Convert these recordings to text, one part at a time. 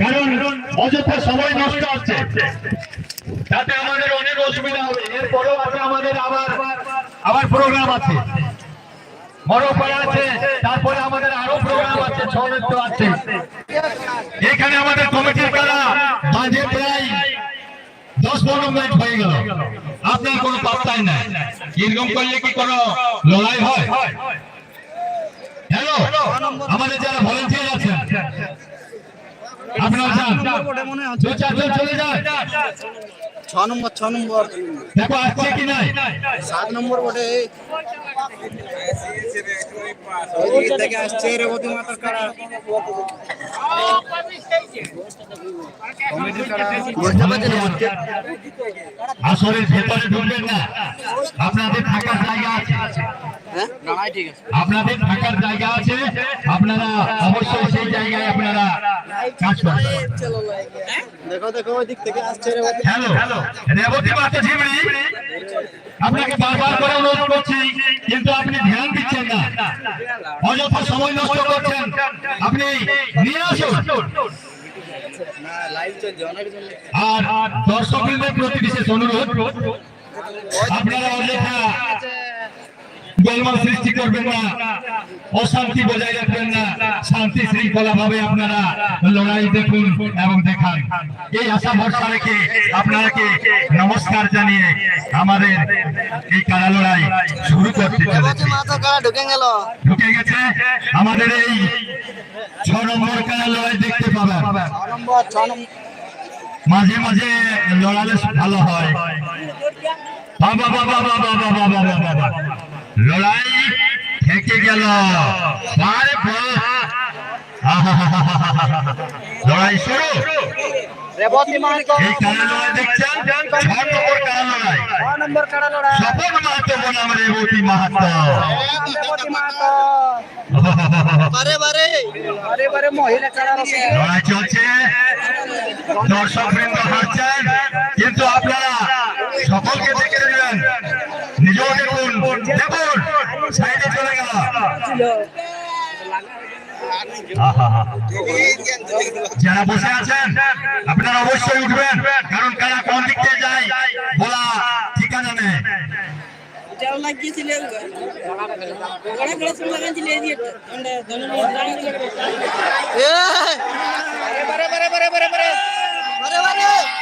কারণ অযথা সময় নষ্ট হচ্ছে তাতে আমাদের অনেক অসুবিধা হবে। এরপরেও আছে আমাদের আবার আবার প্রোগ্রাম আছে। মরপাড়া আছে, তারপরে আমাদের আরও প্রোগ্রাম আছে ছৌ আছে। এখানে আমাদের কমিটির কারা? মাঝে প্রায় দশ পনেরো মিনিট হয়ে গেল। আপনার কোনো পাত্তাই নাই। এরকম করলে কি কোনো লড়াই হয়? হ্যালো? আমাদের যারা ভলেন্টিয়ার আছেন আপনারা যান। দু চারজন চলে যান। ছ নম্বর ছ নম্বর। দেখো আসছে কি নাই? সাত নম্বর বটে। থেকে আসছে রেবতী মাতার কাড়া আসরের ভেতরে ঢুকবেন না। আপনাদের থাকার জায়গা আছে। আপনাদের থাকার জায়গা আছে। আপনারা অবশ্যই সেই জায়গায় আপনারা কাজ করবেন। দেখো দেখো ওই দিক থেকে আসছে রেবতী হ্যালো রেবতী মাতা ঝিমড়ি আপনাকে বারবার করে অনুরোধ করছি, কিন্তু আপনি ধ্যান দিচ্ছেন না। অযথা সময় নষ্ট করছেন। আপনি নিয়ে আসুন। আর দর্শকদের প্রতি বিশেষ অনুরোধ, আপনারা অযথা গোলমাল সৃষ্টি করবেন না অশান্তি বজায় রাখবেন না শান্তি শৃঙ্খলা ভাবে আপনারা লড়াই দেখুন এবং দেখান এই আশা ভরসা রেখে আপনাকে নমস্কার জানিয়ে আমাদের এই কারা লড়াই শুরু করতে ঢুকে গেছে আমাদের এই ছ নম্বর কারা লড়াই দেখতে পাবেন মাঝে মাঝে লড়ালে ভালো হয় বাবা বাবা বাবা বাবা বাবা বাবা লড়াই থেকে গেল। লড়াই শুরু। এই কারা লড়াই দেখছেন? ছ নম্বর কারা লড়াই? মাহাতো বনাম রেবতী মাহাতো। লড়াই চলছে। দর্শক বৃন্দ কিন্তু আপনারা সকলকে দেখে নেবেন। নিজেও দেখুন। দেখুন। সাইডে চলে গেল। যারা বসে আছেন, আপনারা অবশ্যই উঠবেন, কারণ কারা কোন দিক দিয়ে যায়, বলা ঠিকানা নেই লাগিয়েছিলেন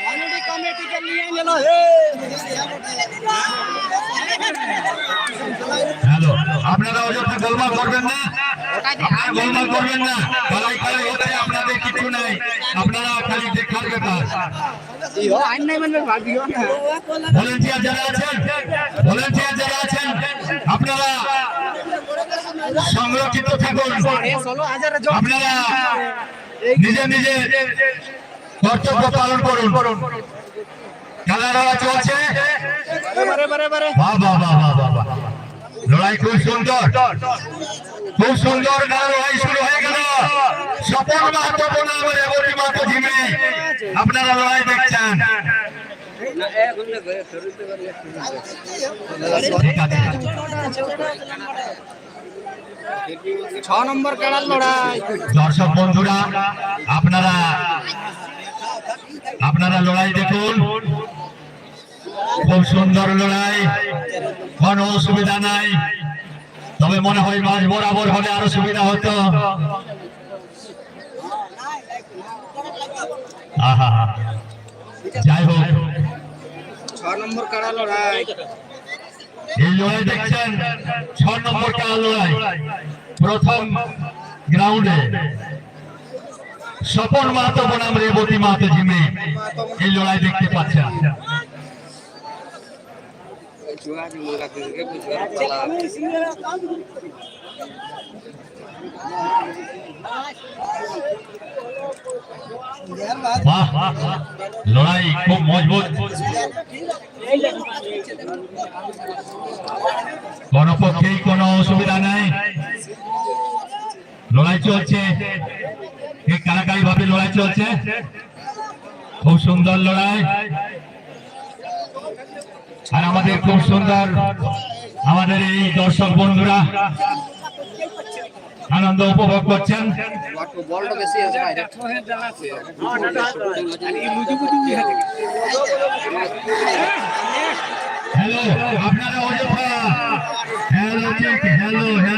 বারে কমিটি কমিটি নিয়ে গেল হে! হ্যালো আপনারা অযথা গোলমাল করবেন না? আপনারা গোলমাল করবেন না? কালাই কালাই হচ্ছে আপনাদের কিছু নাই। আপনারা খালি দেখার ব্যাপার। মানে ভলেন্টিয়ার যারা আছেন ভলেন্টিয়ার যারা আছেন আপনারা সংরক্ষিত থাকুন। আপনারা নিজে নিজে কর্তব্য পালন করুন। খেলা লড়া চলছে। লড়াই খুব সুন্দর। খুব সুন্দর লড়াই শুরু হয়ে গেল। স্বপন মাহাতো বনাম রেবতী মাহাতো ঝিমে আপনারা লড়াই দেখছেন। ছ নম্বর কাড়ার লড়াই। দর্শক বন্ধুরা আপনারা আপনারা লড়াই দেখুন। খুব সুন্দর লড়াই। কোনো অসুবিধা নাই। তবে মনে হয় মাঝ বরাবর হলে আরও সুবিধা হতো। যাই হোক। নম্বর কাড়া লড়াই। এই লড়াই দেখছেন? ছ নম্বর কারা লড়াই। প্রথম গ্রাউন্ডে স্বপন মাহাতো বনাম রেবতী মাহাতো জিমে। এই লড়াই দেখতে পাচ্ছেন। লড়াই খুব মজবুত। কোনো পক্ষেই কোনো অসুবিধা নাই। লড়াই চলছে। এই কারাকারি ভাবে লড়াই চলছে। খুব সুন্দর লড়াই। আর আমাদের খুব সুন্দর আমাদের এই দর্শক বন্ধুরা আনন্দ উপভোগ করছেন। হ্যালো, আপনারা হ্যালো হ্যালো।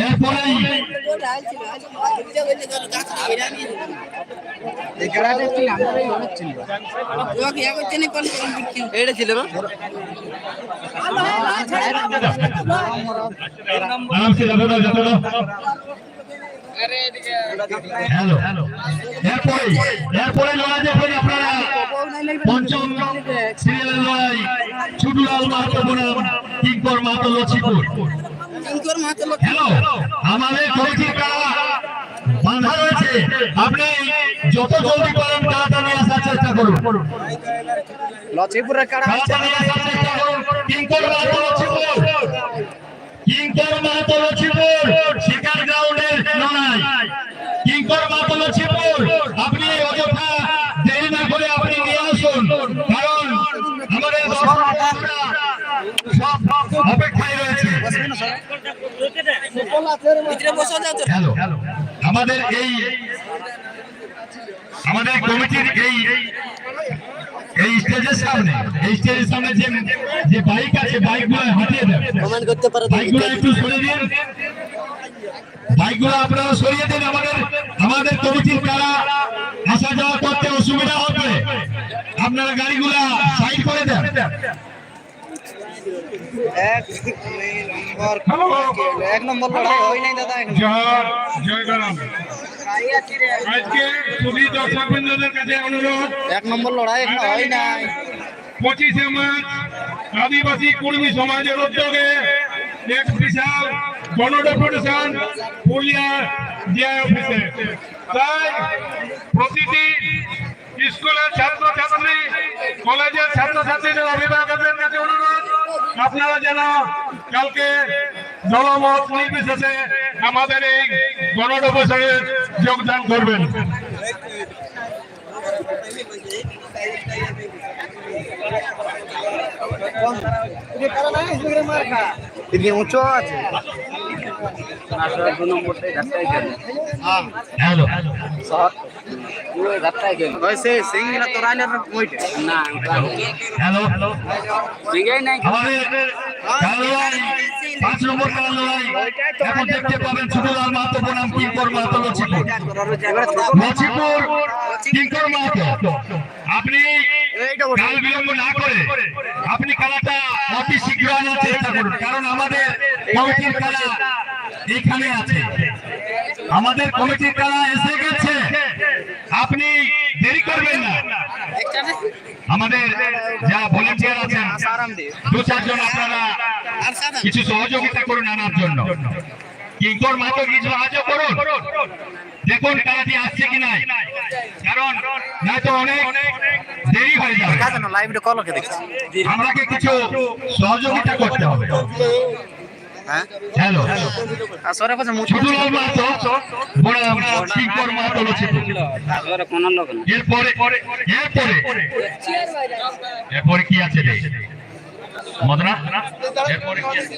এরপরেই এটা ছিল। না হ্যালো। এরপরে এরপরে লড়াই দেখবেন আপনারা। পঞ্চম সিরিয়ালের লড়াই ছুটুলাল মাহাতো বনাম কিঙ্কর মাহাতো লছিপুর হ্যালো আমাদের কমিটির বাধা রয়েছে। আপনি যত জলদি পারেন তাড়াতাড়ি আসার চেষ্টা করুন। লচিপুরের কাড়া হচ্ছে তাড়াতাড়ি আসার চেষ্টা করুন। কিঙ্কর মাহাতো লছিপুর কিঙ্কর মাহাতো লছিপুর শিকার গ্রাউন্ডের লড়াই। কিঙ্কর মাহাতো লছিপুর আপনি অযথা দেরি না করে আপনি নিয়ে আসুন। কারণ আমাদের অপেক্ষায় রয়েছে আমাদের এই আমাদের কমিটির এই এই স্টেজের সামনে এই স্টেজের সামনে যে যে বাইক আছে বাইকগুলো হাঁটিয়ে দেন। কমেন্ট করতে পারো বাইকগুলো একটু সরিয়ে দিন। বাইকগুলো আপনারা সরিয়ে দিন। আমাদের আমাদের কমিটির কারা আসা যাওয়া করতে অসুবিধা হবে আপনারা গাড়িগুলা সাইড করে দেন। এক নম্বর এক নম্বর লড়াই হয় নাই দাদা জয় জয় গরম আজকে কাছে অনুরোধ। এক নম্বর লড়াই এখন হয় নাই। পঁচিশে মার্চ আদিবাসী কর্মী সমাজের উদ্যোগে এক বিশাল গণডেপুটেশন পুরুলিয়া জিআই অফিসে। তাই প্রতিটি স্কুলের ছাত্র ছাত্রী কলেজের ছাত্র ছাত্রীদের অভিভাবকদের কাছে অনুরোধ আপনারা যেন কালকে জনমত নির্বিশেষে আমাদের এই গণডেপুটেশনে যোগদান করবেন। উঁচু আছে। হ্যালো। খেলোয়াড় পাঁচ নম্বর খেলোয়াড়। এখন দেখতে পাবেন মাহাতো বনাম কিঙ্কর মাহাতো কিঙ্কর মাহাতো। আপনি কাল বিলম্ব না করে আপনি খেলাটা অতি শীঘ্র আনার চেষ্টা করুন। কারণ আমাদের কমিটির খেলা এখানে আছে। আমাদের কমিটির খেলা এসে গেছে। আপনি দেরি করবেন না। আমাদের যা ভলেন্টিয়ার আছেন দু চারজন আপনারা কিছু সহযোগিতা করুন আনার জন্য। কিঙ্কর মাতো কিছু সাহায্য করুন। দেখুন খেলাটি আসছে কি নাই। কারণ নয়তো অনেক দেরি হয়ে যাবে। আমাকে কিছু সহযোগিতা করতে হবে। হ্যালো। আর সরে পাশে মুছ ছোটলাল মাতো বড় কিঙ্কর মাতো রয়েছে কোন লোক এরপরে এরপরে। এরপরে কি আছে রে? মদনা? এরপরে কি আছে?